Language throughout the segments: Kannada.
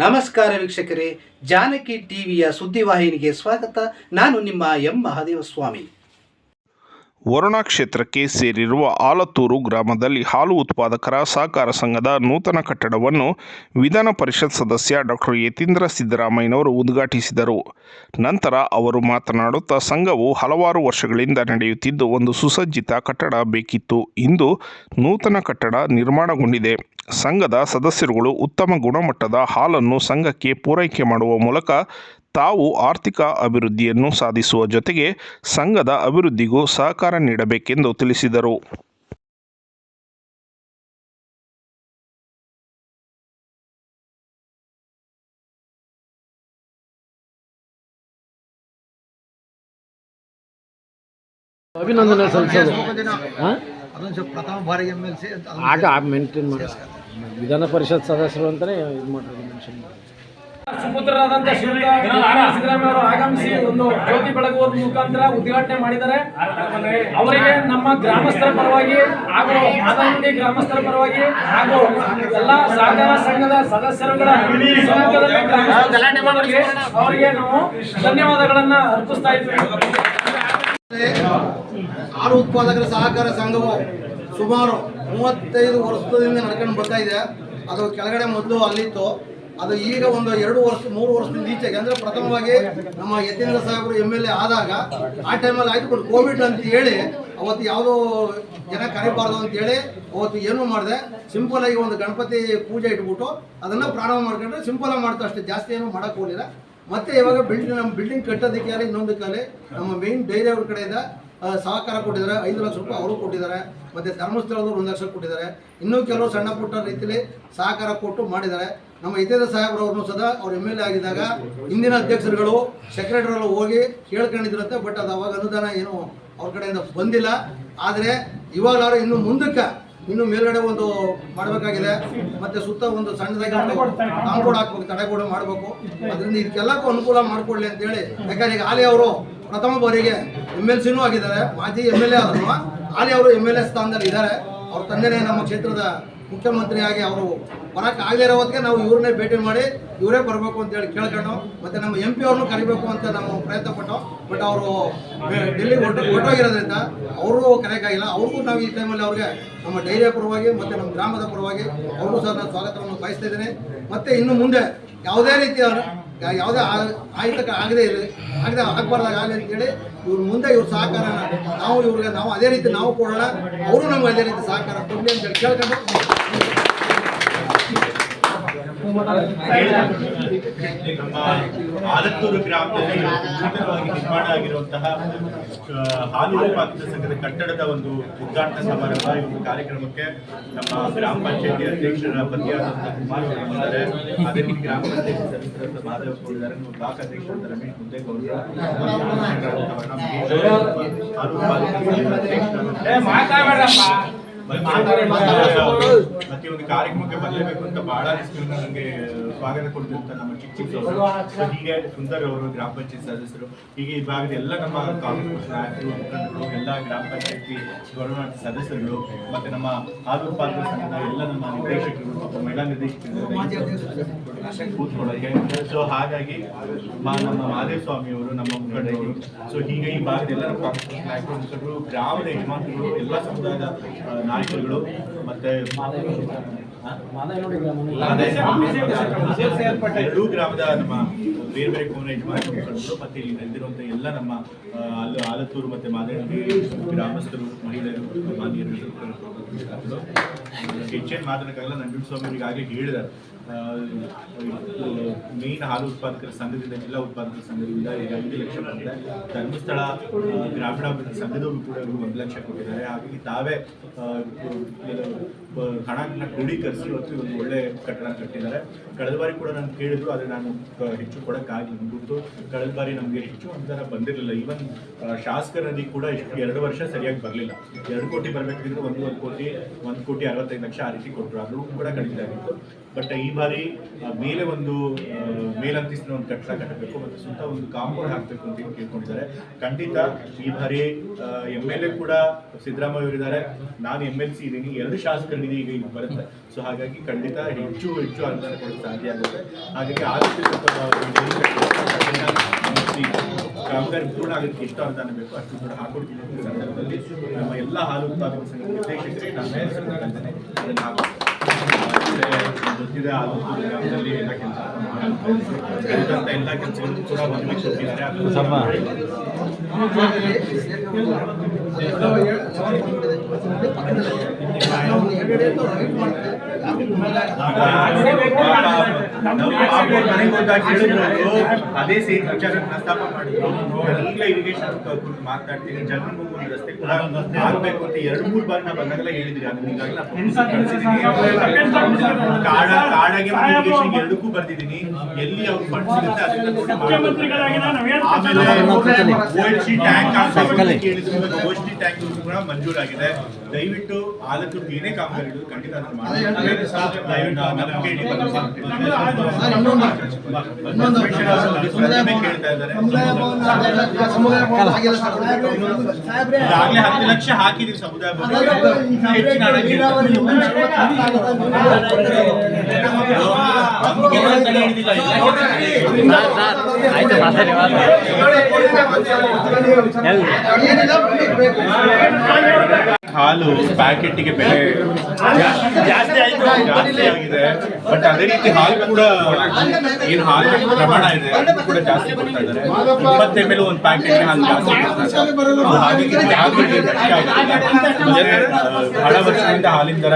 ನಮಸ್ಕಾರ ವೀಕ್ಷಕರೇ, ಜಾನಕಿ ಟಿವಿಯ ಸುದ್ದಿವಾಹಿನಿಗೆ ಸ್ವಾಗತ. ನಾನು ನಿಮ್ಮ ಎಂ. ಮಹಾದೇವ ಸ್ವಾಮಿ ವರುಣಾ ಕ್ಷೇತ್ರಕ್ಕೆ ಸೇರಿರುವ ಆಲತ್ತೂರು ಗ್ರಾಮದಲ್ಲಿ ಹಾಲು ಉತ್ಪಾದಕರ ಸಹಕಾರ ಸಂಘದ ನೂತನ ಕಟ್ಟಡವನ್ನು ವಿಧಾನ ಪರಿಷತ್ ಸದಸ್ಯ ಡಾಕ್ಟರ್ ಯತೀಂದ್ರ ಸಿದ್ದರಾಮಯ್ಯನವರು ಉದ್ಘಾಟಿಸಿದರು. ನಂತರ ಅವರು ಮಾತನಾಡುತ್ತಾ, ಸಂಘವು ಹಲವಾರು ವರ್ಷಗಳಿಂದ ನಡೆಯುತ್ತಿದ್ದು ಒಂದು ಸುಸಜ್ಜಿತ ಕಟ್ಟಡ ಬೇಕಿತ್ತು. ಇಂದು ನೂತನ ಕಟ್ಟಡ ನಿರ್ಮಾಣಗೊಂಡಿದೆ. ಸಂಘದ ಸದಸ್ಯರುಗಳು ಉತ್ತಮ ಗುಣಮಟ್ಟದ ಹಾಲನ್ನು ಸಂಘಕ್ಕೆ ಪೂರೈಕೆ ಮಾಡುವ ಮೂಲಕ ತಾವು ಆರ್ಥಿಕ ಅಭಿವೃದ್ಧಿಯನ್ನು ಸಾಧಿಸುವ ಜೊತೆಗೆ ಸಂಘದ ಅಭಿವೃದ್ಧಿಗೂ ಸಹಕಾರ ನೀಡಬೇಕೆಂದು ತಿಳಿಸಿದರು. ಅಭಿನಂದನೆ ಸಲ್ಲಿಸೋದು. ಹಾಂ? ಅದೊಂದು ಪ್ರಥಮ ಬಾರಿಗೆ ಎಂ ಎಲ್ ಸಿ ಅಂತ ಅದನ್ನ ಆಗ ಮೇಂಟೈನ್ ಮಾಡಿ ವಿಧಾನ ಪರಿಷತ್ ಸದಸ್ಯರು ಅಂತಾನೆ ಇದು ಮಾಡಿರೋದು ಮೆನ್ಷನ್ ಸುಪುತ್ರರಾದಂತಹ ಸಿದ್ದರಾಮಯ್ಯ ಅವರು ಆಗಮಿಸಿ ಒಂದು ಜ್ಯೋತಿ ಬೆಳಗುವ ಮುಖಾಂತರ ಉದ್ಘಾಟನೆ ಮಾಡಿದ್ದಾರೆ. ಅವರಿಗೆ ನಮ್ಮ ಗ್ರಾಮಸ್ಥರ ಪರವಾಗಿ ಹಾಗೂ ಮಾದಿ ಗ್ರಾಮಸ್ಥರ ಪರವಾಗಿ ಹಾಗೂ ಎಲ್ಲ ಸಹಕಾರ ಸಂಘದ ಸದಸ್ಯರುಗಳ ಅವರಿಗೆ ನಾವು ಧನ್ಯವಾದಗಳನ್ನ ಅರ್ಪಿಸ್ತಾ ಇದ್ವಿ. ಹಾಲು ಉತ್ಪಾದಕರ ಸಹಕಾರ ಸಂಘವು ಸುಮಾರು ಮೂವತ್ತೈದು ವರ್ಷದಿಂದ ನಡ್ಕೊಂಡು ಬರ್ತಾ ಇದೆ. ಅದು ಕೆಳಗಡೆ ಮೊದಲು ಅಲ್ಲಿತ್ತು. ಅದು ಈಗ ಒಂದು ಎರಡು ವರ್ಷ, ಮೂರು ವರ್ಷದಿಂದ ಈಚೆಗೆ. ಅಂದರೆ ಪ್ರಥಮವಾಗಿ ನಮ್ಮ ಯತೀಂದ್ರ ಸಾಹೇಬರು ಎಂ ಎಲ್ ಎ ಆದಾಗ ಆ ಟೈಮಲ್ಲಿ ಆಯ್ತು ಕೋವಿಡ್ ಅಂತ ಹೇಳಿ ಅವತ್ತು ಯಾವುದೋ ಜನ ಕರಿಬಾರ್ದು ಅಂತ ಹೇಳಿ ಅವತ್ತು ಏನು ಮಾಡಿದೆ. ಸಿಂಪಲ್ ಆಗಿ ಒಂದು ಗಣಪತಿ ಪೂಜೆ ಇಟ್ಬಿಟ್ಟು ಅದನ್ನು ಪ್ರಾರಂಭ ಮಾಡ್ಕೊಂಡ್ರೆ ಸಿಂಪಲ್ ಆಗಿ ಮಾಡ್ತಾ ಅಷ್ಟೇ. ಜಾಸ್ತಿ ಏನು ಹೋಗಲಿಲ್ಲ. ಮತ್ತೆ ಇವಾಗ ಬಿಲ್ಡಿಂಗ್ ನಮ್ಮ ಬಿಲ್ಡಿಂಗ್ ಕಟ್ಟೋದಕ್ಕೆ ಇನ್ನೊಂದು ಕಾಲೇ? ನಮ್ಮ ಮೇನ್ ಡೈರಿ ಅವ್ರ ಕಡೆಯಿಂದ ಸಹಕಾರ ಕೊಟ್ಟಿದ್ದಾರೆ, ಐದು ಲಕ್ಷ ರೂಪಾಯಿ ಅವರು ಕೊಟ್ಟಿದ್ದಾರೆ, ಮತ್ತೆ ಧರ್ಮಸ್ಥಳದವ್ರು ಒಂದು ಲಕ್ಷ ಕೊಟ್ಟಿದ್ದಾರೆ. ಇನ್ನೂ ಕೆಲವು ಸಣ್ಣ ಪುಟ್ಟ ರೀತಿಯಲ್ಲಿ ಸಹಕಾರ ಕೊಟ್ಟು ಮಾಡಿದ್ದಾರೆ. ನಮ್ಮ ಹಿತೇಂದ್ರ ಸಾಹೇಬ್ರವ್ರನ್ನು ಸದಾ ಅವ್ರು ಎಂ ಎಲ್ ಎ ಆಗಿದ್ದಾಗ ಹಿಂದಿನ ಅಧ್ಯಕ್ಷರುಗಳು ಸೆಕ್ರೆಟರಿಗಳು ಹೋಗಿ ಕೇಳ್ಕೊಂಡಿದ್ರಂತೆ ಬಟ್ ಅದು ಅವಾಗ ಅನುದಾನ ಏನು ಅವ್ರ ಕಡೆಯಿಂದ ಬಂದಿಲ್ಲ. ಆದರೆ ಇವಾಗಲಾರು ಇನ್ನು ಮುಂದಕ್ಕೆ ಇನ್ನು ಮೇಲ್ಗಡೆ ಒಂದು ಮಾಡಬೇಕಾಗಿದೆ. ಮತ್ತೆ ಸುತ್ತ ಒಂದು ಸಣ್ಣದಾಗಿ ಕಾಂಪೌಂಡ್ ಹಾಕ್ಬೇಕು, ತಡೆಗೋಡೆ ಮಾಡಬೇಕು. ಅದರಿಂದ ಇದಕ್ಕೆಲ್ಲಕ್ಕೂ ಅನುಕೂಲ ಮಾಡಿಕೊಡ್ಲಿ ಅಂತೇಳಿ ಯಾಕಂದ್ರೆ ಈಗ ಆಲಿ ಅವರು ಪ್ರಥಮ ಬಾರಿಗೆ ಎಂ ಎಲ್ ಸಿನೂ ಆಗಿದ್ದಾರೆ. ಮಾಜಿ ಎಂ ಎಲ್ ಎ ಆದ್ರು ಹಾಲಿ ಅವರು ಎಂ ಎಲ್ ಎ ಸ್ಥಾನದಲ್ಲಿ ಇದ್ದಾರೆ. ಅವ್ರ ತಂದೆನೇ ನಮ್ಮ ಕ್ಷೇತ್ರದ ಮುಖ್ಯಮಂತ್ರಿಯಾಗಿ ಅವರು ಬರೋಕೆ ಆಗದೇ ಇರೋ ಹೊತ್ತಿಗೆ ನಾವು ಇವ್ರನ್ನೇ ಭೇಟಿ ಮಾಡಿ ಇವರೇ ಬರಬೇಕು ಅಂತ ಹೇಳಿ ಕೇಳ್ಕೊಂಡು ಮತ್ತೆ ನಮ್ಮ ಎಂ ಪಿ ಅವ್ರನ್ನೂ ಕರಿಬೇಕು ಅಂತ ನಾವು ಪ್ರಯತ್ನ ಪಟ್ಟು ಬಟ್ ಅವರು ಡೆಲ್ಲಿ ಹೊರಟು ಹೊರಟೋಗಿರೋದ್ರಿಂದ ಅವ್ರಿಗೂ ಕರೆಯೋಕ್ಕಾಗಿಲ್ಲ ಅವ್ರಿಗೂ ನಾವು ಈ ಟೈಮಲ್ಲಿ ಅವ್ರಿಗೆ ನಮ್ಮ ಡೈರಿಯ ಪರವಾಗಿ ಮತ್ತೆ ನಮ್ಮ ಗ್ರಾಮದ ಪರವಾಗಿ ಅವ್ರಿಗೂ ಸಹ ನಾನು ಸ್ವಾಗತವನ್ನು ಬಯಸ್ತಾ ಇದ್ದೇನೆ. ಮತ್ತೆ ಇನ್ನು ಮುಂದೆ ಯಾವುದೇ ರೀತಿಯ ಯಾವುದೇ ಆ- ಆಯುಧಕ ಆಗದೇ ಇರಲಿ ಆಗದೆ ಆಗಬಾರ್ದಾಗ ಆಗಲಿ ಅಂತೇಳಿ ಇವ್ರ ಮುಂದೆ ಇವ್ರ ಸಹಕಾರ ನಾವು ಇವ್ರಿಗೆ ನಾವು ಅದೇ ರೀತಿ ನಾವು ಕೊಡೋಣ. ಅವರು ನಮ್ಗೆ ಅದೇ ರೀತಿ ಸಹಕಾರ ಕೊಡಲಿ ಅಂತೇಳಿ ಕೇಳ್ಕೊಂಡು ನಮ್ಮ ಆಲತ್ತೂರು ಗ್ರಾಮದಲ್ಲಿ ನೂತನವಾಗಿ ನಿರ್ಮಾಣ ಆಗಿರುವಂತಹ ಹಾಲು ಪಾತ್ರ ಸಂಘದ ಕಟ್ಟಡದ ಒಂದು ಉದ್ಘಾಟನಾ ಸಮಾರಂಭ ಈ ಕಾರ್ಯಕ್ರಮಕ್ಕೆ ನಮ್ಮ ಗ್ರಾಮ ಪಂಚಾಯತಿ ಅಧ್ಯಕ್ಷರ ಪತಿಯಾದಂತಹ ಕುಮಾರ್ ಅವರು ಬಂದಿದ್ದಾರೆ. ಅದೇ ರೀತಿ ಗ್ರಾಮ ಪಂಚಾಯತಿ ಸದಸ್ಯರಾದ ಮಾಧವ ನಮ್ಮ ಬ್ಲಾಕ್ ಅಧ್ಯಕ್ಷರಾದ ರಮೇಶ್ ಮುದ್ದೇಗೌಡರು ಹಾಲು ಪಾಲಿಕೆ ಸಂಘದ ಒಂದು ಕಾರ್ಯಕ್ರಮಕ್ಕೆ ಬರಲೇಬೇಕು ಅಂತ ಬಹಳ ನನಗೆ ಸ್ವಾಗತ ಕೊಡ್ತಿರ್ತಾರೆ ನಮ್ಮ ಚಿಕ್ಕ ಚಿಕ್ಕ ಹೀಗೆ ಸುಂದರ್ ಅವರು ಗ್ರಾಮ ಪಂಚಾಯತ್ ಸದಸ್ಯರು, ಹೀಗೆ ಈ ಭಾಗದ ಎಲ್ಲ ನಮ್ಮ ಕಾಂಗ್ರೆಸ್ ಎಲ್ಲ ಗ್ರಾಮ ಪಂಚಾಯತಿ ಗೌರವಾನ್ವಿತ ಸದಸ್ಯರು ಮತ್ತೆ ನಮ್ಮ ಹಾಲು ಪಾತ್ರ ಸಂಘದ ಎಲ್ಲ ನಮ್ಮ ನಿರ್ದೇಶಕರು ಮತ್ತು ಮಹಿಳಾ ನಿರ್ದೇಶಕರು ಕೂತ್ಕೊಳ್ಳೋಕೆ ಸೊ ಹಾಗಾಗಿ ನಮ್ಮ ಮಹಾದೇವ ಸ್ವಾಮಿ ಅವರು, ನಮ್ಮ ಮುಖಂಡರು ಸೊ ಹೀಗೆ ಈ ಭಾಗದ ಎಲ್ಲ ಕಾಂಗ್ರೆಸ್ ನಾಯಕರು ಗ್ರಾಮದ ಯಜಮಾನರು ಎಲ್ಲ ಸಮುದಾಯದ ನಾಯಕರುಗಳು ಮತ್ತೆ ಗ್ರಾಮದ ನಮ್ಮ ಬೇರೆ ಬೇರೆ ಕೋನ ಯಜಮಾನರು ಮತ್ತೆ ಇಲ್ಲಿ ನೆರೆದಿರುವಂತ ಎಲ್ಲ ನಮ್ಮ ಅಲ್ಲಿ ಆಲತ್ತೂರು ಮತ್ತೆ ಮಾದರಿ ಗ್ರಾಮಸ್ಥರು ಮಹಿಳೆಯರು ಹೆಚ್ಚೇನು ಮಾತಾಡೋಕ್ಕಾಗಲ್ಲ ನಂಜುಂಡ ಸ್ವಾಮಿ ಅವರಿಗೆ ಆಗಲೇ ಹೇಳಿದ್ದಾರೆ ಮೇನ್ ಹಾಲು ಉತ್ಪಾದಕರ ಸಂಘದಿಂದ ಜಿಲ್ಲಾ ಉತ್ಪಾದಕರ ಸಂಘದಿಂದ ಈಗ ಐದು ಲಕ್ಷ ಬಂದಿದೆ. ಧರ್ಮಸ್ಥಳ ಗ್ರಾಮೀಣಾಭಿವೃದ್ಧಿ ಸಂಘದವರು ಕೂಡ ಒಂದು ಲಕ್ಷ ಕೊಟ್ಟಿದ್ದಾರೆ. ಹಾಗಾಗಿ ತಾವೇ ಹಣನ ಕ್ರೋಢೀಕರಿಸಿ ಇವತ್ತು ಒಂದು ಒಳ್ಳೆ ಕಟ್ಟಡ ಕಟ್ಟಿದ್ದಾರೆ. ಕಳೆದ ಬಾರಿ ಕೂಡ ನಾನು ಕೇಳಿದ್ರು, ಆದರೆ ನಾನು ಹೆಚ್ಚು ಕೊಡೋಕ್ಕಾಗಿ ಗುರುತು ಕಳೆದ ಬಾರಿ ನಮಗೆ ಹೆಚ್ಚು ಅಂತರ ಬಂದಿರಲಿಲ್ಲ. ಈವನ್ ಶಾಸಕರ ನದಿ ಕೂಡ ಇಷ್ಟು ಎರಡು ವರ್ಷ ಸರಿಯಾಗಿ ಬರಲಿಲ್ಲ. ಎರಡು ಕೋಟಿ ಬರಬೇಕಿದ್ರೆ ಒಂದು ಒಂದು ಕೋಟಿ ಒಂದು ಕೋಟಿ ಅರವತ್ತೈದು ಲಕ್ಷ ಆ ರೀತಿ ಕೊಟ್ಟರು. ಅದರೂ ಕೂಡ ಕಡಿಮೆ ಆಗಿತ್ತು. ಬಟ್ ಈ ಬಾರಿ ಮೇಲೆ ಒಂದು ಮೇಲಂತಿಸಿನ ಒಂದು ಕಟ್ಟಡ ಕಟ್ಟಬೇಕು ಮತ್ತು ಸುತ್ತ ಒಂದು ಕಾಂಪೌಂಡ್ ಹಾಕಬೇಕು ಅಂತ ಕೇಳ್ಕೊಂಡಿದ್ದಾರೆ. ಖಂಡಿತ ಈ ಬಾರಿ ಎಂ ಎಲ್ ಎ ಕೂಡ ಸಿದ್ದರಾಮಯ್ಯ ಅವರಿದ್ದಾರೆ. ನಾನು ಎಂ ಎಲ್ ಸಿ ಇದ್ದೀನಿ. ಎರಡು ಶಾಸಕರಿದ್ದೀನಿ ಈಗ ಇಲ್ಲಿ ಬರುತ್ತೆ. ಸೊ ಹಾಗಾಗಿ ಖಂಡಿತ ಹೆಚ್ಚು ಹೆಚ್ಚು ಅನುದಾನ ಕೊಡೋಕ್ಕೆ ಸಾಧ್ಯ ಆಗುತ್ತೆ. ಹಾಗಾಗಿ ಆದಷ್ಟು ಕಾಮಗಾರಿ ಪೂರ್ಣ ಆಗೋದಕ್ಕೆ ಎಷ್ಟು ಅನುದಾನ ಬೇಕು ಅಷ್ಟು ಕೂಡ ಹಾಕೊಡ್ತೀನಿ ಸಂದರ್ಭದಲ್ಲಿ ನಮ್ಮ ಎಲ್ಲ ಹಾಲು ಉತ್ಪಾದಕ ಸಂಘದ ನಿರ್ದೇಶಕರಿಗೆ ನಾನು ಅದನ್ನು ಹಾಕಿ ಗೊತ್ತಿದೆ ಹಾಲು ಉತ್ಪಾದಕ ಗ್ರಾಮದಲ್ಲಿ ಎಲ್ಲ ಕೆಲಸ ಉಳಿದಂಥ ಎಲ್ಲ ಕೆಲಸಗಳು ಕೂಡ ಒಂದು ಕೊಟ್ಟಿದ್ದಾರೆ ಅದನ್ನು ಮನೆಗೆ ಹೋದಾಗ ಹೇಳಿದ್ರು ಅದೇ ಸೇಮ್ ವಿಚಾರ ಪ್ರಸ್ತಾಪ ಮಾಡಿದ್ರು ನಾನು ಈಗಲೇ ಇರಿಗೇಷನ್ ಕುರಿತು ಮಾತಾಡ್ತೀನಿ ಜನರು ಒಂದು ರಸ್ತೆ ಕೂಡ ಆಗ್ಬೇಕು ಅಂತ ಎರಡು ಮೂರು ಬಾರಿ ನಾವು ಅದನ್ನ ಈಗಾಗಲೇ ಎರಡಕ್ಕೂ ಬರ್ತಿದ್ದೀನಿ ಎಲ್ಲಿ ಅವ್ರು ಫಂಡ್ ಸಿಗುತ್ತೆ ಓಎಲ್ಸಿ ಟ್ಯಾಂಕ್ ಇವಾಗ ಟ್ಯಾಂಕ್ ಕೂಡ ಮಂಜೂರಾಗಿದೆ. ದಯವಿಟ್ಟು ಆಲತ್ತೂರು ಏನೇ ಕಾಮಗಾರಿಗಳು ಖಂಡಿತ. ಈಗಾಗಲೇ ಹತ್ತು ಲಕ್ಷ ಹಾಕಿದೀವಿ ಸಮುದಾಯ. ಹೆಚ್ಚಿನ ಹಣ ಕೇಳ್ತಾ ನೀರಾವರಿ ಏನಿಲ್ಲ ಬೇಕು. ಹಾಲು ಪ್ಯಾಕೆಟ್ಗೆ ಬೆಲೆ ಜಾಸ್ತಿ ಆಯ್ತು ಜಾಸ್ತಿ ಆಗಿದೆ. ಬಟ್ ಅದೇ ರೀತಿ ಹಾಲು ಕೂಡ ಏನು ಹಾಲು ಪ್ರಮಾಣ ಇದೆ ಅದು ಕೂಡ ಜಾಸ್ತಿ ಕೊಡ್ತಾ ಇದ್ದಾರೆ. ಇಪ್ಪತ್ತು ಒಂದು ಪ್ಯಾಕೆಟ್ ಹಾಲು ಜಾಸ್ತಿ ಬಹಳ ವರ್ಷದಿಂದ ಹಾಲಿನ ದರ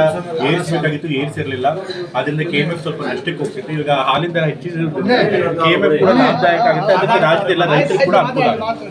ಏರಿಸಬೇಕಾಗಿತ್ತು ಏರಿಸಿರ್ಲಿಲ್ಲ. ಅದರಿಂದ ಕೆ ಎಫ್ ಸ್ವಲ್ಪ ನಷ್ಟಕ್ಕೆ ಹೋಗ್ತಿತ್ತು. ಈಗ ಹಾಲಿನ ದರ ಹೆಚ್ಚಿಸಿರೋದ್ರಿಂದ ಕೆ ಎಂ ಎಫ್ ಕೂಡ ಲಾಭದಾಯಕ ಆಗುತ್ತೆ. ಅದಕ್ಕೆ ರಾಜ್ಯದ ಎಲ್ಲ ರೈತರು ಕೂಡ ಅನುಕೂಲ ಆಗುತ್ತೆ.